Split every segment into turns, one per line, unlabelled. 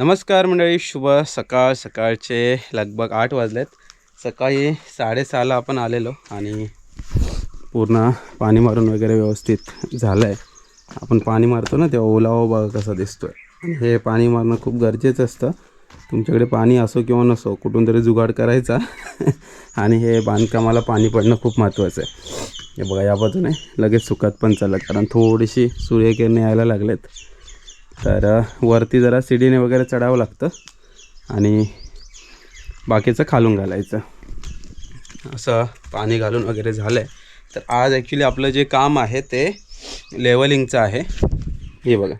नमस्कार मंडळी शुभ सकाळ. सकाळचे लगभग आठ वाजलेत. सकाळी साडेसहाला आपण आलेलो आणि पूर्ण पाणी मारून वगैरे व्यवस्थित झालं आहे आपण पाणी मारतो ना तेव्हा ओलावा बघा कसा दिसतो आहे आणि हे पाणी मारणं खूप गरजेचं असतं. तुमच्याकडे पाणी असो किंवा नसो कुठून तरी जुगाड करायचा. आणि हे बांधकामाला पाणी पडणं खूप महत्त्वाचं आहे. हे बघा या बाजूने लगेच सुकत पण चाललं. कारण थोडीशी सूर्यकिरणे यायला लागलेत. तर वरती जरा सिडीने वगैरे चढावं लागतं आणि बाकीचं खालून घालायचं. असं पाणी घालून वगैरे झालं आहे तर आज ॲक्च्युली आपलं जे काम आहे ते लेवलिंगचं आहे. हे बघा.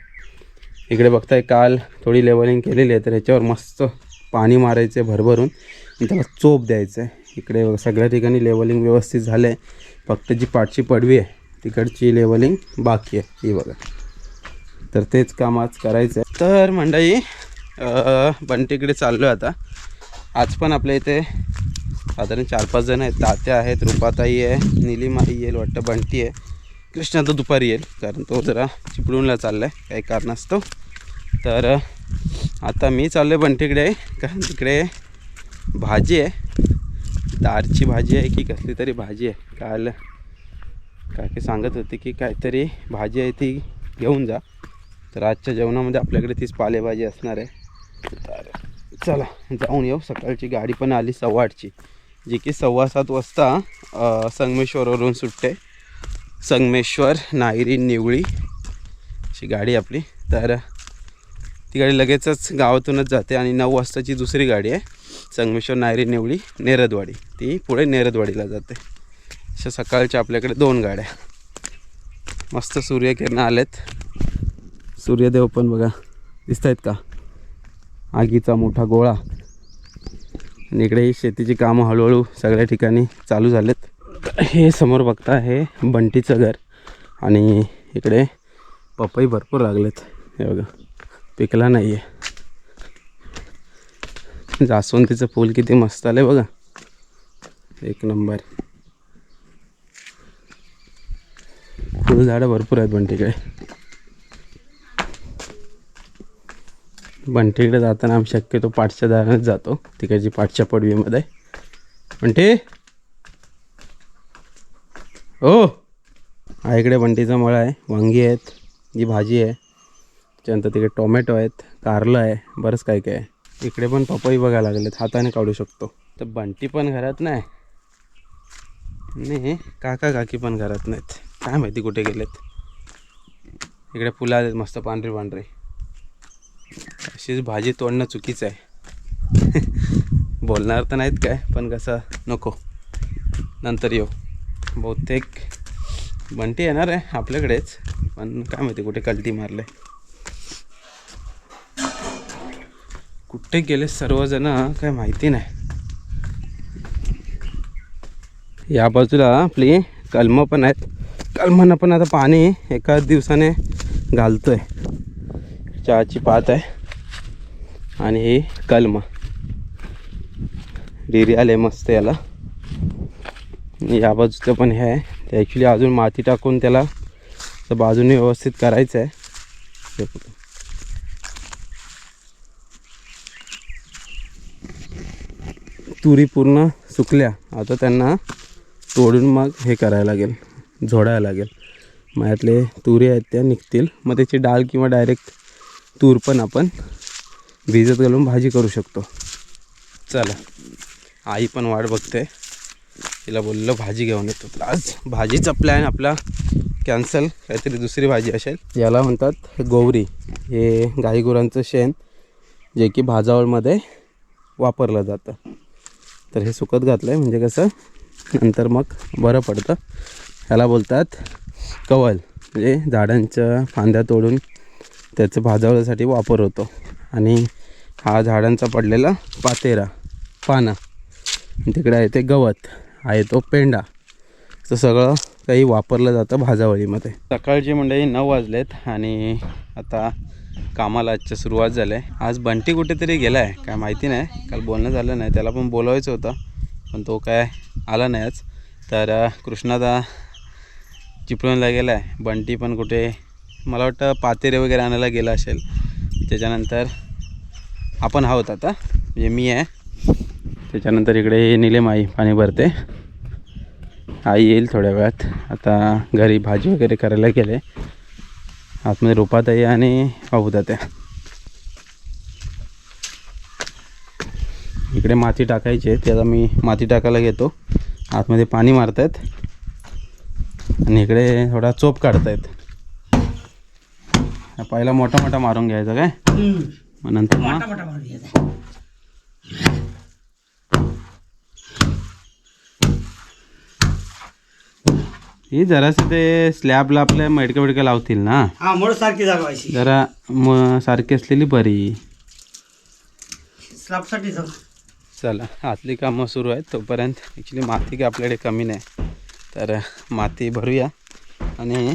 इकडे बघताय काल थोडी लेवलिंग केलेली आहे तर ह्याच्यावर मस्त पाणी मारायचं आहे भरभरून. आणि त्याला चोप द्यायचं आहे इकडे बघा, सगळ्या ठिकाणी लेवलिंग व्यवस्थित झालं आहे फक्त जी पाठची पडवी आहे तिकडची लेवलिंग बाकी आहे. ही बघा. तर तेच काम आज करायचं आहे तर मंडळी बंटीकडे चाललो आहे आता. आज पण आपल्या इथे साधारण चार पाच जण आहेत. तात्या आहेत रुपाताई आहे निलिमाई येईल वाटतं बंटी आहे. कृष्णा तर दुपारी येईल कारण तो जरा चिपळूणला चालला आहे काही कारणास्तव. तर आता मी चाललो आहे बंटीकडे कारण तिकडे भाजी आहे. दारची भाजी आहे की कसली तरी भाजी आहे. काल काकी सांगत होती की काहीतरी भाजी आहे ती घेऊन जा. तर आजच्या जेवणामध्ये आपल्याकडे तीच पालेभाजी असणार आहे. तर चला जाऊन येऊ. सकाळची गाडी पण आली सव्वा आठची जी की सव्वा सात वाजता संगमेश्वरवरून सुटते. संगमेश्वर नायरी निवळी अशी गाडी आपली. तर ती गाडी लगेचच गावातूनच जाते आणि नऊ वाजताची दुसरी गाडी आहे. संगमेश्वर नायरी निवळी नेरदवाडी. ती पुढे नेरदवाडीला जाते. अशा सकाळच्या आपल्याकडे दोन गाड्या. मस्त सूर्यकिरणं आलेत. सूर्यदेव पण बघा दिसत आहेत का? आगीचा मोठा गोळा. आणि इकडे ही शेतीची कामं हळूहळू सगळ्या ठिकाणी चालू झालेत. हे समोर बघता हे बंटीचं घर आणि इकडे पपई भरपूर लागलेत. हे बघा पिकला नाही आहे जास्वंदीचं फूल किती मस्त आलं बघा. एक नंबर. फुलझाडं भरपूर आहेत बंटीकडे. बंटीकडे जाताना आम्ही शक्यतो पाठच्या दारानेच जातो. तिकडची पाठच्या पडवीमध्ये. बंटी? हो हा इकडे बंटीचा मळा आहे. वांगी आहेत. जी भाजी आहे. त्याच्यानंतर तिकडे टोमॅटो आहेत. कारलं आहे. बरंच काय काय आहे. इकडे पण पपई बघायला लागलेत. हाताने काढू शकतो. तर बंटी पण घरात नाही. आणि काका काकी पण घरात नाहीत. काय माहिती कुठे गेलेत. इकडे फुलं आहेत मस्त पांढरी पांढरी. अशीच भाजी तोडणं चुकीचं आहे. बोलणार तर नाहीत काय पण कसं नको. नंतर येऊ. बहुतेक बंटी येणार आहे आपल्याकडेच पण काय माहिती कुठे कल्टी मारले कुठे गेले सर्वजण काय माहिती नाही. या बाजूला आपली कलमं पण आहेत. कलमांना पण आता पाणी एका दिवसाने घालतोय. चहाची पात आहे. आणि हे कलम. डेरी आले मस्त याला. या बाजूचं पण हे आहे. ते ॲक्च्युली अजून माती टाकून त्याला तर बाजूने व्यवस्थित करायचं आहे तुरी पूर्ण सुकल्या. आता त्यांना तोडून मग हे करायला लागेल. झोडायला लागेल. मग यातले तुरी आहेत त्या निघतील. मग त्याची डाळ किंवा डायरेक्ट तूर पण आपण भिजत घालून भाजी करू शकतो. चला. आई पण वाट बघते. तिला बोललो भाजी घेऊन येतो. तर आज भाजीचा प्लॅन आपला कॅन्सल काहीतरी दुसरी भाजी असेल. याला म्हणतात गोवरी. हे गाईगुरांचं शेण जे की भाजावळमध्ये वापरलं जातं. तर हे सुकत घातलं आहे म्हणजे कसं? नंतर मग बरं पडतं. ह्याला बोलतात कवल. म्हणजे झाडांच्या फांद्या तोडून त्याचं भाजवण्यासाठी वापर होतो. आणि हा झाडांचा पडलेला पातेरा पाना. तिकडे आहे ते गवत आहे तो पेंडा असं सगळं काही वापरलं जातं भाजावळीमध्ये. सकाळची मंडळी म्हणजे नऊ वाजलेत आणि आता कामाला आजच्या सुरुवात झाली आहे. आज बंटी कुठेतरी गेला आहे काय माहिती नाही. काल बोलणं झालं नाही त्याला पण बोलवायचं होतं पण तो काय आला नाही आज. तर कृष्णादा चिपळूणला गेला आहे बंटी पण कुठे मला वाटतं पातेरे वगैरे आणायला गेला असेल त्याच्यानंतर आपण आहोत आता. म्हणजे मी आहे. त्याच्यानंतर इकडे निलेमाई पाणी भरते. आई येईल थोड्या वेळात. आता घरी भाजी वगैरे करायला गेले. आतमध्ये रोपात आई आणि त्या इकडे माती टाकायची आहे. त्याला मी माती टाकायला घेतो. आतमध्ये पाणी मारतायत. आणि इकडे थोडा चोप काढतायत. आहेत पहिला मोठा मोठा मारून घ्यायचा काय? मग नंतर ही जरासं ते स्लॅबला आपल्या मडकं बिडकं लावतील ना?
हा मोड सारखी जागवायची
जरा म सारखी असलेली बरी.
स्लॅबसाठी जाऊ.
चला आतली कामं सुरू आहेत तोपर्यंत. ॲक्च्युली माती काय आपल्याकडे कमी नाही. तर माती भरूया. आणि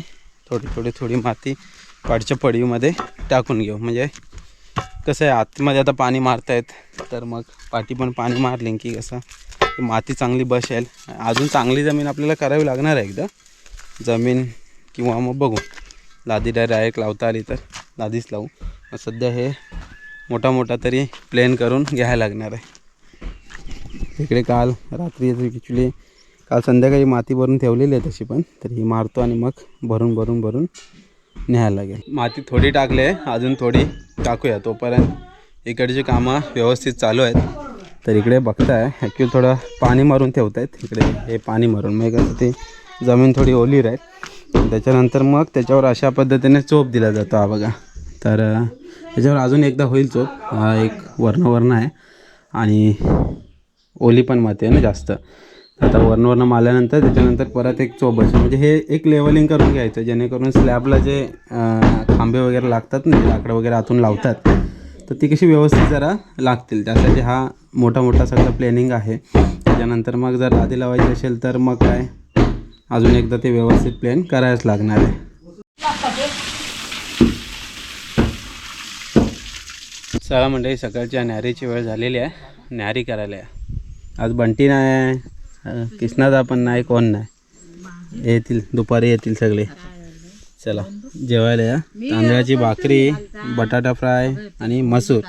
थोडी थोडी थोडी माती पाठच्या पडीमध्ये टाकून घेऊ. म्हणजे कसं आहे आतमध्ये आता पाणी मारतायत तर मग पाठी पण पाणी मारले की कसं माती चांगली बसेल. अजून चांगली जमीन आपल्याला करावी लागणार आहे एकदा. जमीन किंवा मग बघू. लादी डायरेक्ट लावता आली तर लादीच लावू. मग सध्या हे मोठा मोठा तरी प्लेन करून घ्यायला लागणार आहे. इकडे काल रात्री ॲक्च्युली काल संध्याकाळी माती भरून ठेवलेली आहे तशी पण तर ही मारतो आणि मग भरून भरून भरून न्यायला लागेल माती थोडी टाकली आहे अजून थोडी टाकूया. तोपर्यंत इकडची कामं व्यवस्थित चालू आहेत. तर इकडे बघताय ॲक्च्युली थोडं पाणी मारून ठेवत आहेत इकडे हे पाणी मारून मग कसं ते जमीन थोडी ओली राहील. त्याच्यानंतर मग त्याच्यावर अशा पद्धतीने चोप दिला जातो. हा बघा. तर त्याच्यावर अजून एकदा होईल चोप. हा एक वर्ण वर्ण आहे. आणि ओली पण माती आहे ना जास्त. आता वर्ण आल्यानंतर त्याच्यानंतर परत एक चोबस म्हणजे हे एक लेवलिंग करून घ्यायचं जेणेकरून स्लॅबला जे खांबे वगैरे लागतात ना लाकडं वगैरे आतून लावतात तर ती कशी व्यवस्थित जरा लागतील. त्यासाठी हा मोठा मोठा सगळं प्लॅनिंग आहे. त्याच्यानंतर मग जर आधी लावायची असेल तर मग काय? अजून एकदा ते व्यवस्थित प्लॅन करायच लागणार आहे. चला म्हणजे सकाळच्या न्यारीची वेळ झालेली आहे. न्यारी करायला आहे आज बंटी नाही अं, कृष्णाचा पण नाही कोण नाही. येतील दुपारी येतील सगळे. चला जेवायला या. तांदळाची भाकरी बटाटा फ्राय आणि मसूर.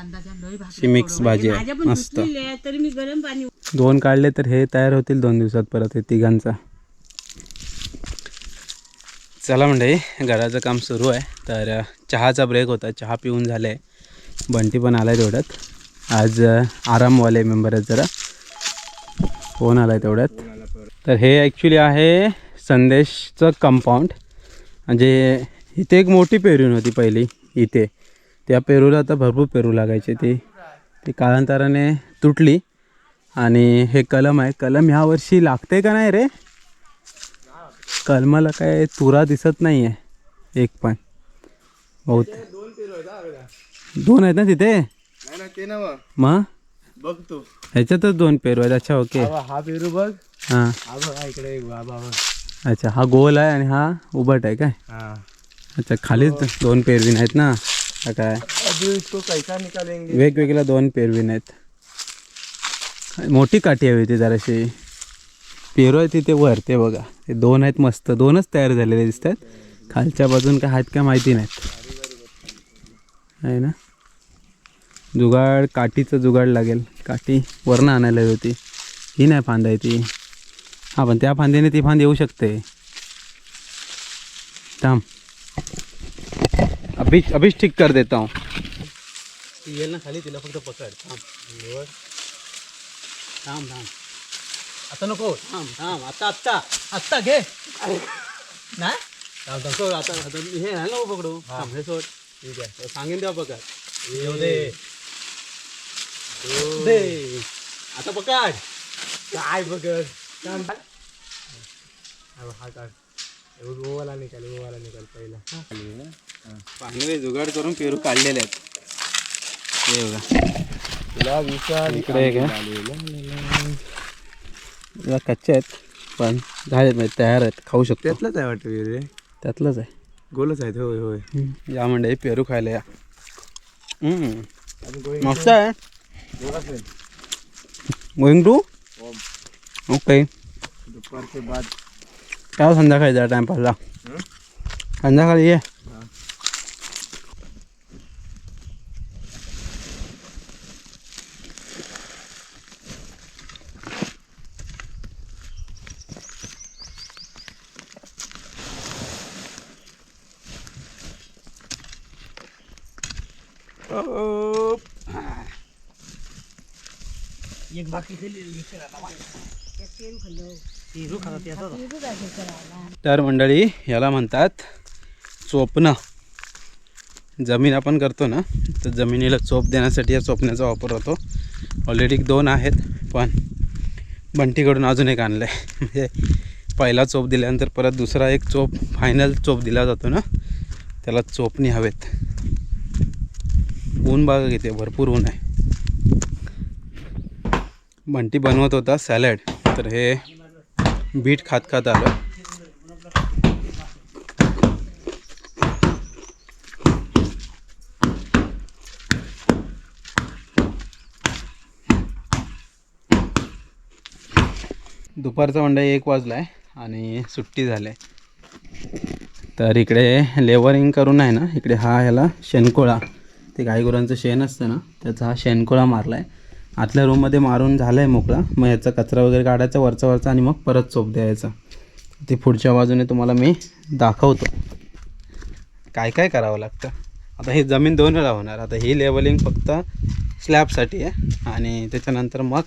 अशी मिक्स भाजी आहे. मस्त.
तरी मी गरम पाणी
दोन काढले तर हे तयार होतील दोन दिवसात परत हे तिघांचा. चला मंडळी घराचं काम सुरू आहे. तर चहाचा ब्रेक होता. चहा पिऊन झालं. आहे बंटी पण आला आहे तेवढ्यात. आज आरामवाले मेंबर आहेत जरा. फोन आला आहे तेवढ्यात. तर हे ॲक्च्युली आहे संदेशचं कंपाऊंड म्हणजे इथे एक मोठी पेरून होती पहिली इथे. त्या पेरूला आता भरपूर पेरू लागायचे. ती ती कालांतराने तुटली. आणि हे कलम आहे. कलम ह्या वर्षी लागते का नाही रे? कलमाला काय तुरा दिसत नाही आहे एक पण. बहुत. दोन आहेत ना तिथे? मग?
बघ तू.
ह्याच्यातच दोन पेरू आहेत. अच्छा ओके
हा पेरू बघ.
हां.
हा बघ हा इकडे एक बाबा बघ.
अच्छा हा गोल आहे आणि हा उभट आहे काय?
हा.
अच्छा खालीच दोन पेरवीन आहेत ना? हा काय?
अभी इसको कैसा निकालेंगे?
वेगवेगळ्या दोन पेरवीन आहेत. मोठी काठी हवी होती जराशी. पेरू आहे तिथे वर ते बघा. ते दोन आहेत मस्त. दोनच तयार झालेले दिसत आहेत खालच्या बाजून काय आहेत काय माहिती नाहीत. आहे ना? जुगाड काठीचं जुगाड लागेल. काठी वरनं आणायला हवी होती. ही नाही फांद आहे ती. हां पण त्या फांदीने ती फांद येऊ शकते. थांब. अभी अभीच ठीक कर देता हूँ. ती येईल ना खाली तिला फक्त पकड. थांब. थांब थांब. आता नको. थांब थांब. आता आत्ता. आत्ता घे. नाही? थांब थांब. सोड आता आता हे नाही नको पकडू. थांब हे सोड. ठीक आहे. सांगेन तेव्हा पकड. येऊ दे. दे. आता पकड.
काय बघ हा. काढ गोवाला निकाल गोवाला निकाल पहिला.
चांगले जुगाड करून पेरू काढलेले आहेत. हे बघा.
तुला विचार
इकडे जरा कच्चे आहेत पण झाले म्हणजे तयार आहेत. खाऊ शकतो.
त्यातलंच आहे वाटतं रे.
त्यातलंच आहे.
गोलच आहेत होय होय.
या म्हणजे पेरू खायला या. मस्त आहे. Going to okay.
दुपारच्या बाद
काय संध्याकाळी जा
टाइमपासला
संध्याकाळी ये. Oh.
एक बाकी
तर मंडळी याला म्हणतात चोपणं. जमीन आपण करतो ना तर जमिनीला चोप देण्यासाठी या चोपण्याचा वापर होतो. ऑलरेडी दोन आहेत पण बंटीकडून अजून एक आणलं आहे म्हणजे पहिला चोप दिल्यानंतर परत दुसरा एक चोप फायनल चोप दिला जातो ना त्याला चोपणी हवेत. ऊन बघा घेते भरपूर ऊन आहे. बंटी बनवत होता सॅलड. तर हे बीट खात खात आलं. दुपारचा मंडळ एक वाजला आहे आणि सुट्टी झाली. तर इकडे लेवरिंग करून आहे ना इकडे हा ह्याला शेणकोळा ते गाईगुरांचं शेण असतं ना त्याचा हा शेणकोळा मारला आहे आतल्या रूममध्ये मारून झाला आहे मोकळा. मग याचा कचरा वगैरे काढायचा वरचा वरचा आणि मग परत चोप द्यायचा. ते पुढच्या बाजूने तुम्हाला मी दाखवतो. काय काय करावं लागतं? आता हे जमीन दोन वेळा होणार. आता ही लेवलिंग फक्त स्लॅबसाठी आहे. आणि त्याच्यानंतर मग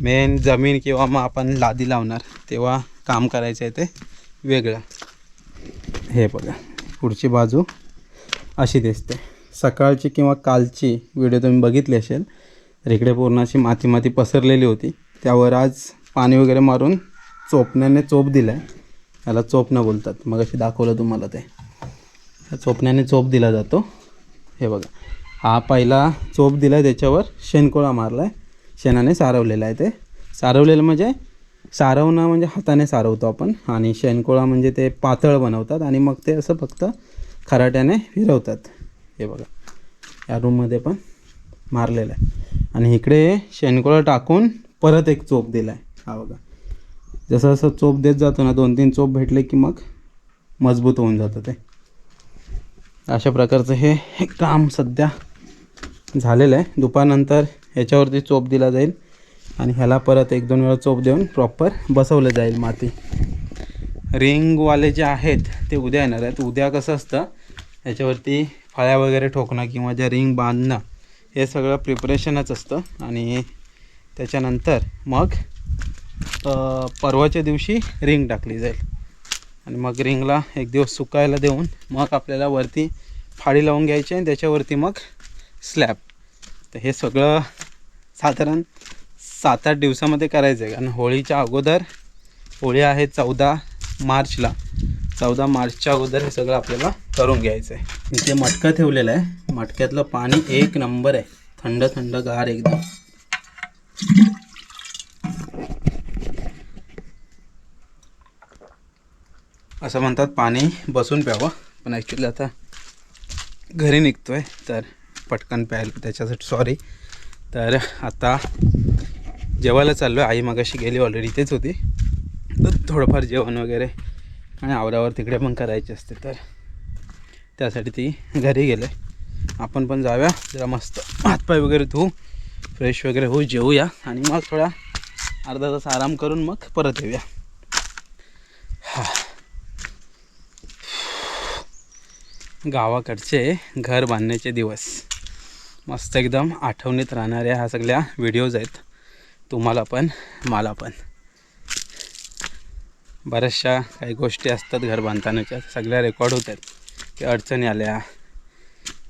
मेन जमीन किंवा मग आपण लादी लावणार. तेव्हा काम करायचं आहे ते वेगळं. हे बघा. पुढची बाजू अशी दिसते. सकाळची किंवा कालची व्हिडिओ तुम्ही बघितली असेल तर इकडे पूर्ण अशी माती माती पसरलेली होती. त्यावर आज पाणी वगैरे मारून चोपण्याने चोप दिला आहे याला चोपणं बोलतात. मग अशी दाखवलं तुम्हाला ते. चोपण्याने चोप दिला जातो. हे बघा. हा पहिला चोप दिला आहे त्याच्यावर. शेणकोळा मारला आहे शेणाने सारवलेला आहे ते. सारवलेलं म्हणजे सारवणं म्हणजे हाताने सारवतो आपण. आणि शेणकोळा म्हणजे ते पातळ बनवतात आणि मग ते असं फक्त खराट्याने फिरवतात हे बघा. या रूममध्ये पण मारलेलं आहे. आणि इकडे शेणकोळा टाकून परत एक चोप दिला आहे हा बघा. जसं जसं चोप देत जातो ना दोन तीन चोप भेटले की मग मजबूत होऊन जातं ते. अशा प्रकारचं हे हे काम सध्या झालेलं आहे. दुपारनंतर ह्याच्यावरती चोप दिला जाईल आणि ह्याला परत एक दोन वेळा चोप देऊन प्रॉपर बसवलं जाईल माती. रिंगवाले जे आहेत ते उद्या येणार आहेत. उद्या कसं असतं ह्याच्यावरती फळ्या वगैरे ठोकणं किंवा ज्या रिंग बांधणं हे सगळं प्रिपरेशनच असतं. आणि त्याच्यानंतर मग परवाच्या दिवशी रिंग टाकली जाईल. आणि मग रिंगला एक दिवस सुकायला देऊन मग आपल्याला वरती फाळी लावून घ्यायची आणि त्याच्यावरती मग स्लॅब. तर हे सगळं साधारण सात आठ दिवसामध्ये करायचं आहे. कारण होळीच्या अगोदर होळी आहे चौदा मार्चला. चौदा मार्चच्या अगोदर हे सगळं आपल्याला करून घ्यायचं आहे इथे मटका ठेवलेला आहे. मटक्यातलं पाणी एक नंबर आहे. थंड थंड गार एकदम. असं म्हणतात पाणी बसून प्यावं. पण ॲक्च्युली आता घरी निघतो आहे तर पटकन प्यायला त्याच्यासाठी सॉरी तर आता जेवायला चाललो आहे आई मगाशी गेली ऑलरेडी इथेच होती. तर थोडंफार जेवण वगैरे आणि आवरावर तिकडे पण करायची असते तर त्यासाठी ती घरी गेले. आपण पण जाऊया जरा मस्त हातपाय वगैरे धुवू फ्रेश वगैरे होऊ जेवूया आणि मग थोडा अर्धा तास आराम करून मग परत येऊया. गावाकडचे घर बांधण्याचे दिवस. मस्त एकदम आठवणीत राहणाऱ्या ह्या सगळ्या व्हिडिओज आहेत. तुम्हाला पण मला पण. बऱ्याचशा काही गोष्टी असतात घर बांधतानाच्या. सगळ्या रेकॉर्ड होत आहेत. की अडचणी आल्या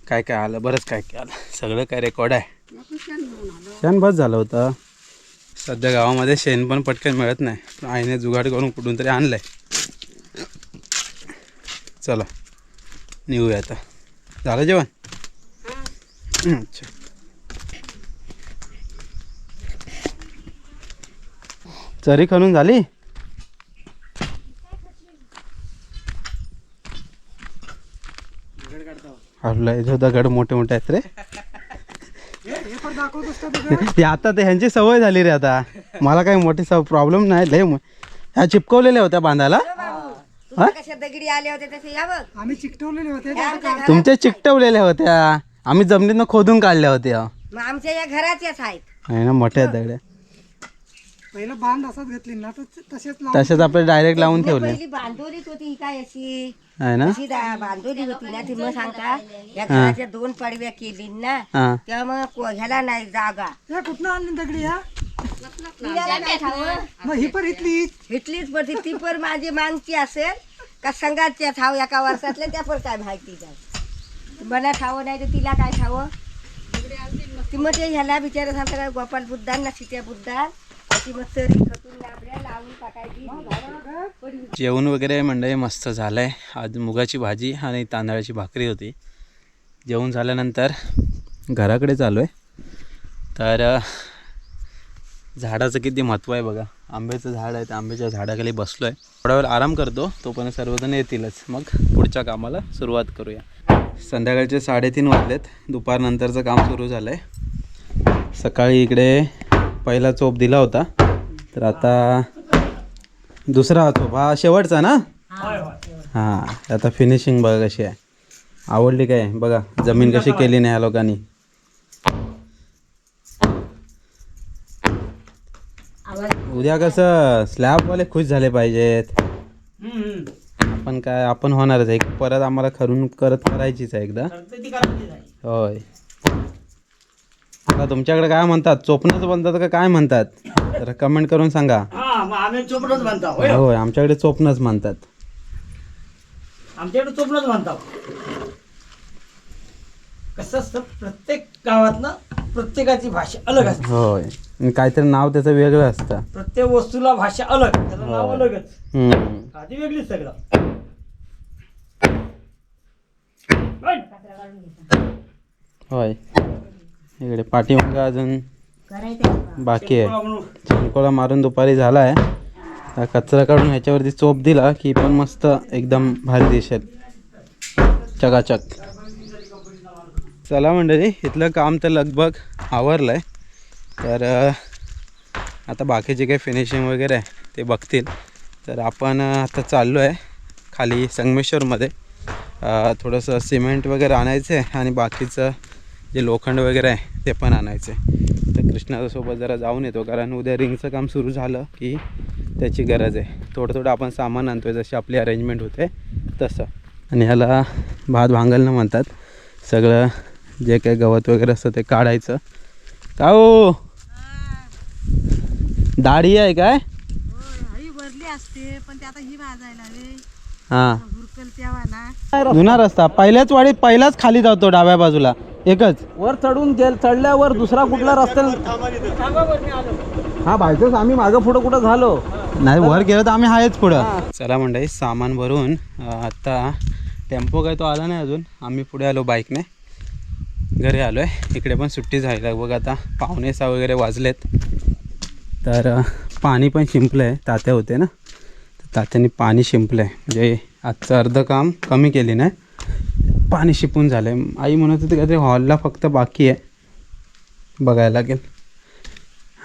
काय काय आलं बरंच काय काय आलं. सगळं काय रेकॉर्ड आहे. शेण बस झालं होतं. सध्या गावामध्ये शेण पण पटकन मिळत नाही. पण आईने जुगाड करून कुठून तरी आणलं आहे चला निघूया आता. झालं जेवण? हं, अच्छा. चरी खणून झाली? आपला इथं दगड मोठे मोठे आहेत रे. ते आता ते ह्यांची सवय झाली रे आता. मला काही मोठी सव प्रॉब्लेम नाही लय ह्या चिपकवलेल्या होत्या बांधायला?
कशा दगडी आले होते तसे या बघ.
आम्ही चिकटवलेले होते.
आमच्या घरात-
तुमच्या चिकटवलेल्या होत्या. आम्ही जमिनीतनं खोदून काढल्या होत्या.
आमच्या या घराच्याच आहेत.
आहे ना मोठ्या आहेत दगड्या.
पहिलं बांध असंच घेतली ना तर तसेच लावून
तसेच आपले डायरेक्ट लावून ठेवले.
पहिली बांधोलीच होती ही काय अशी?
आहे ना?
अशी दा- बांधोली होती ना ती मग सांगता या घराच्या दोन पडव्या केली ना
हां.
तेव्हा मग को- ह्याला नाही जागा.
या कुठनं आणली दगडी या?
तिला काय ठावं?
मग ही पण इथली
इथलीच पण ती पर माझी मागची असेल. का संघाच्या ठाव एका वर्षातल्या त्या पण काय माहिती जाय मला ठावं नाही तर तिला काय ठावं? ती मग ते ह्याला बिचारा सांगता का गोपाल बुद्धान ना सीत्या बुद्धान
जेवण वगैरे मंडळी मस्त झालं आहे आज मुगाची भाजी आणि तांदळाची भाकरी होती. जेवण झाल्यानंतर घराकडे चालू आहे तर झाडाचं किती महत्त्व आहे बघा. आंब्याचं झाड आहे त्या आंब्याच्या झाडाखाली बसलो आहे थोडा वेळ आराम करतो तोपर्यंत सर्वजण येतीलच. मग पुढच्या कामाला सुरुवात करूया. संध्याकाळचे साडेतीन वाजलेत. दुपारनंतरचं काम सुरू झालं आहे सकाळी इकडे पहिला चोप दिला होता. तर आता दुसरा चोप. हा शेवटचा ना? हां आता फिनिशिंग बघा कशी आहे. आवडली काय? बघा जमीन कशी केली नाही ह्या लोकांनी. उद्या कसं स्लॅबवाले खुश झाले पाहिजेत. आपण काय आपण होणारच आहे. परत आम्हाला खरून करत करायचीच आहे एकदा. होय. आता तुमच्याकडे काय म्हणतात? चोपणच म्हणतात का काय म्हणतात? तर कमेंट करून सांगा.
हा मग आम्ही चोपडच म्हणतो. होय?
होय आमच्याकडे चोपणच म्हणतात.
आमच्याकडे चोपडच म्हणतो. कसं असतं प्रत्येक गावातनं प्रत्येकाची भाषा अलग असते.
होय. आणि काहीतरी नाव त्याचं वेगळं असतं.
प्रत्येक वस्तूला भाषा अलग त्याचं नाव. अलगच.
हम्म.
आधी वेगळीच सगळं.
होय. इकडे पाठीमागं अजून बाकी आहे. चिंकोला मारून दुपारी झाला आहे कचरा काढून ह्याच्यावरती चोप दिला की पण मस्त एकदम भारी दिसेल. चकाचक. चला मंडळी इथलं काम तर लगभग आवरलं आहे तर आता बाकीचे काही फिनिशिंग वगैरे आहे ते बघतील. तर आपण आता चाललो आहे खाली संगमेश्वरमध्ये. थोडंसं सिमेंट वगैरे आणायचं आहे आणि बाकीचं जे लोखंड वगैरे आहे ते पण आणायचं. आहे तर कृष्णासोबत जरा जाऊन येतो कारण उद्या रिंगचं काम सुरू झालं की त्याची गरज आहे. थोडं थोडं आपण सामान आणतो आहे जशी आपली अरेंजमेंट होते तसं. आणि ह्याला भात भांगलनं म्हणतात. सगळं जे काही गवत वगैरे असतं ते काढायचं. का हो? दाढी आहे काय?
असते पण ते आता ही भाजायला रे
हां. जुना रस्ता पहिल्याच वाडीत पहिलाच खाली जातो डाव्या बाजूला. एकच.
वर चढून गेल चढल्यावर दुसरा कुठला रस्ता हा बायचाच आम्ही मागं पुढं कुठं झालो?
नाही वर गेलं तर आम्ही आहेच पुढं. चला मंडळी सामान भरून अं, आता टेम्पो काय तो आला नाही अजून. आम्ही पुढे आलो बाईकने. घरी आलो आहे इकडे पण सुट्टी झाली लगभग आता पावणे सहा वगैरे वाजलेत. तर अं, पाणी पण शिंपलं आहे तात्या होते ना? तर तात्याने पाणी शिंपलं आहे म्हणजे आजचं अर्ध काम कमी केली नाही. पाणी शिपून झालं आहे आई म्हणत होती काहीतरी हॉलला फक्त बाकी आहे. बघायला लागेल.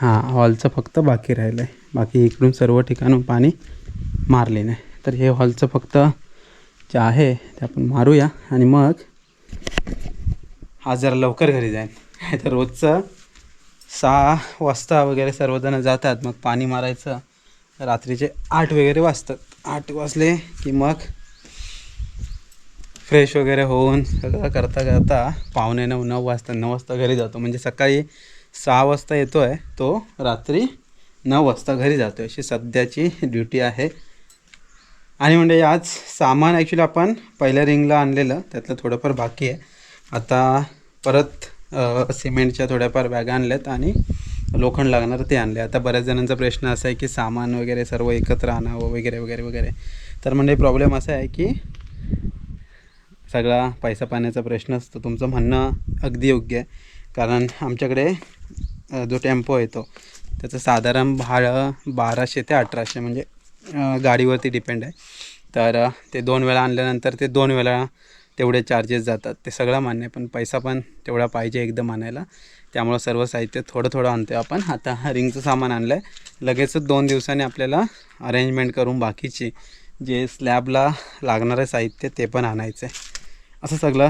हां हॉलचं फक्त बाकी राहिलं आहे बाकी इकडून सर्व ठिकाणून पाणी मारले नाही. तर हे हॉलचं फक्त जे आहे ते आपण मारूया. आणि मग आज जरा लवकर घरी जाईन. तर रोजचं सहा वाजता वगैरे सर्वजणं जातात. मग पाणी मारायचं. रात्रीचे आठ वगैरे वाजतात. आठ वाजले की मग फ्रेश वगैरे होऊन सगळं करता करता पावणे नऊ नऊ वाजता नऊ वाजता घरी जातो. म्हणजे सकाळी सहा वाजता येतो आहे तो रात्री नऊ वाजता घरी जातो अशी सध्याची ड्युटी आहे. आणि म्हणजे आज सामान ॲक्च्युली आपण पहिल्या रिंगला आणलेलं त्यातलं थोडंफार बाकी आहे. आता परत सिमेंटच्या थोड्याफार बॅगा आणल्यात आणि लोखंड लागणार ते आणले आता बऱ्याच जणांचा प्रश्न असा आहे की सामान वगैरे सर्व एकत्र आणावं वगैरे वगैरे वगैरे. तर म्हणजे प्रॉब्लेम असा आहे की सगळा पैसा पाण्याचा प्रश्न असतो. तुमचं म्हणणं अगदी योग्य आहे. कारण आमच्याकडे जो टेम्पो येतो त्याचं साधारण भाडं बाराशे ते अठराशे म्हणजे गाडीवरती डिपेंड आहे. तर ते दोन वेळा आणल्यानंतर ते दोन वेळा तेवढे चार्जेस जातात. ते सगळं मान्य आहे. पण पैसा पण तेवढा पाहिजे एकदम आणायला. त्यामुळं सर्व साहित्य थोडं थोडं आणतो आहे आपण. आता रिंगचं सामान आणलं आहे लगेचच दोन दिवसांनी आपल्याला अरेंजमेंट करून बाकीची जे स्लॅबला लागणारं साहित्य ते पण आणायचं आहे असं सगळं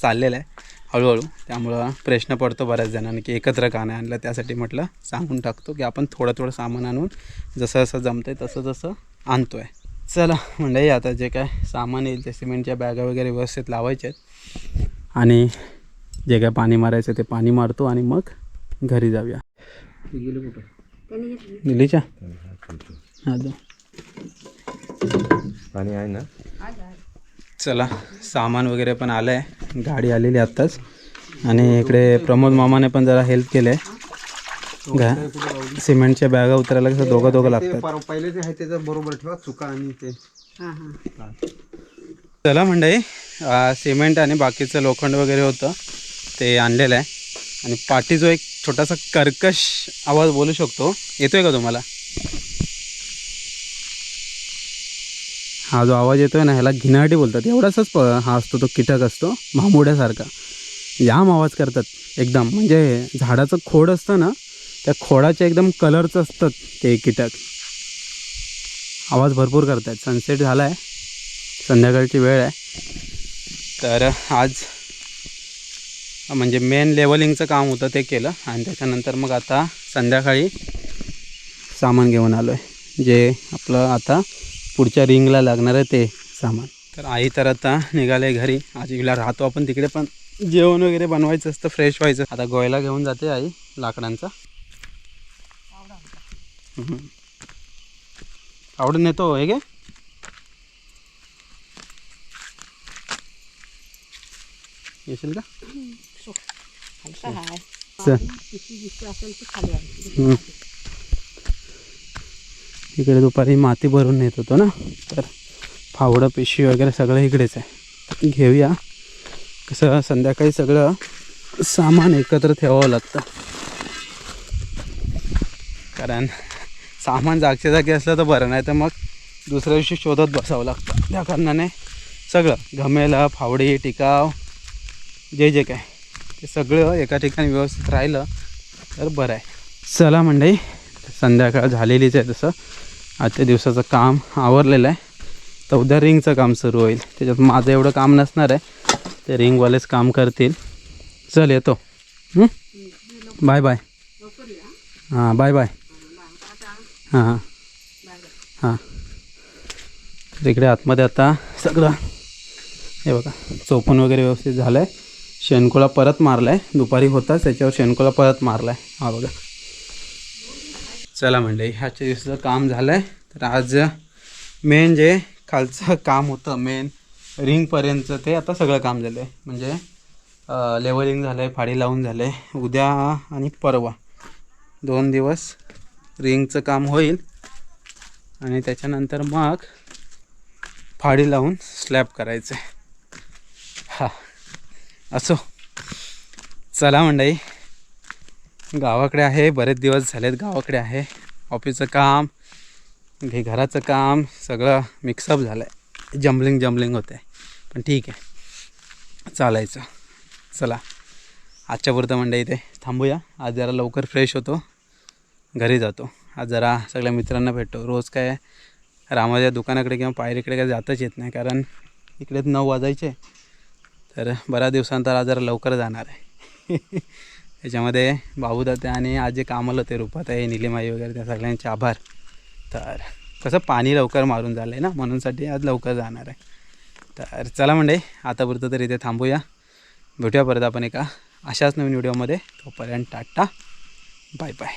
चाललेलं आहे हळूहळू. त्यामुळं प्रश्न पडतो बऱ्याच जणांनी की एकत्र का नाही आणलं त्यासाठी म्हटलं सांगून टाकतो की आपण थोडं थोडं सामान आणून जसं जसं जमतं आहे तसं तसं आणतो आहे चला म्हणजे आता जे काय सामान येईल ते सिमेंटच्या बॅगा वगैरे व्यवस्थित लावायचे आहेत आणि जे काय पाणी मारायचं ते पाणी मारतो आणि मग घरी जाऊया. हा जाऊ.
पाणी आहे ना?
चला सामान वगैरे पण आलं आहे गाडी आलेली आत्ताच. आणि इकडे प्रमोद मामाने पण जरा हेल्प केलं आहे सिमेंटच्या बॅगा उतरायला कसं दोघं दोघं लागतात.
पहिले जे आहे त्याचं बरोबर ठेवा चुका आणि ते.
चला मंडळी अं, सिमेंट आणि बाकीचं लोखंड वगैरे होतं. ते आणलेलं आहे. आणि पाठी जो एक छोटासा कर्कश आवाज बोलू शकतो. येतोय का तुम्हाला? हा जो आवाज येतो आहे ना ह्याला घिनाटी बोलतात. एवढासाच प हा असतो तो कीटक असतो मामुड्यासारखा. जाम आवाज करतात एकदम. म्हणजे झाडाचं खोड असतं ना त्या खोडाच्या एकदम कलरचं असतात ते कीटक. आवाज भरपूर करतात सनसेट झाला आहे संध्याकाळची वेळ आहे. तर आज म्हणजे मेन लेवलिंगचं काम होतं ते केलं. आणि त्याच्यानंतर मग आता संध्याकाळी सामान घेऊन आलो आहे जे आपलं आता पुढच्या रिंगला लागणार आहे ते सामान. तर आई तर आता निघाले घरी. आजीला राहतो आपण तिकडे पण जेवण वगैरे बनवायचं असतं फ्रेश व्हायचं. आता गोयला घेऊन जाते आई लाकडांचा. आवडून नेतो हे गे येशील का? चल. हम्म. इकडे दुपारी माती भरून नेत होतो ना तर फावडं पिशवी वगैरे सगळं इकडेच आहे. घेऊया. कसं संध्याकाळी सगळं सामान एकत्र ठेवावं लागतं. कारण सामान जागच्या जागी असलं तर बरं नाही तर मग दुसऱ्या दिवशी शोधत बसावं लागतं. त्या कारणाने सगळं घमेलं फावडी टिकाव जे जे काय ते सगळं एका ठिकाणी व्यवस्थित राहिलं तर बरं आहे. चला मंडई संध्याकाळ झालेलीच आहे तसं. आजच्या दिवसाचं काम आवरलेलं आहे. तर उद्या रिंगचं काम सुरू होईल. त्याच्यात माझं एवढं काम नसणार आहे. ते रिंगवालेच काम करतील. चल येतो. Bye bye. हां बाय बाय. हां हां. हां. तर इकडे आतमध्ये आता सगळं हे बघा चोपण वगैरे व्यवस्थित झालं आहे शेणकोळा परत मारला आहे दुपारी होताच त्याच्यावर शेणकोळा परत मारला आहे हा बघा. चला मंडळी ह्याच्या दिवसाचं काम झालं आहे तर आज मेन जे खालचं काम होतं मेन रिंगपर्यंतचं ते आता सगळं काम झालं आहे म्हणजे लेवलिंग झालं आहे फाडी लावून झालं आहे उद्या आणि परवा दोन दिवस रिंगचं काम होईल. आणि त्याच्यानंतर मग फाडी लावून स्लॅब करायचं आहे हां असो. चला मंडई गावाकडे आहे बरेच दिवस झालेत गावाकडे आहे. ऑफिसचं काम घे घराचं काम सगळं मिक्सअप झालं आहे जम्बलिंग जम्बलिंग होतं आहे पण ठीक आहे. चालायचं. चला. आजच्या पुरतं इथे थांबूया. आज जरा लवकर फ्रेश होतो. घरी जातो. आज जरा सगळ्या मित्रांना भेटतो. रोज काय रामाच्या दुकानाकडे किंवा पायरीकडे काय जाताच येत नाही. कारण इकडेच नऊ वाजायचे. तर बऱ्याच दिवसानंतर आज जरा लवकर जाणार आहे. त्याच्यामध्ये बाबूदाते आणि आज जे कामाला होते रुपात आहे निलिमाई वगैरे त्या सगळ्यांचे आभार. तर कसं पाणी लवकर मारून झालं आहे ना म्हणूनसाठी आज लवकर जाणार आहे. तर चला म्हणजे आतापुरतं तर इथे थांबूया. भेटूया परत आपण एका अशाच नवीन व्हिडिओमध्ये. तोपर्यंत टाटा. Bye bye.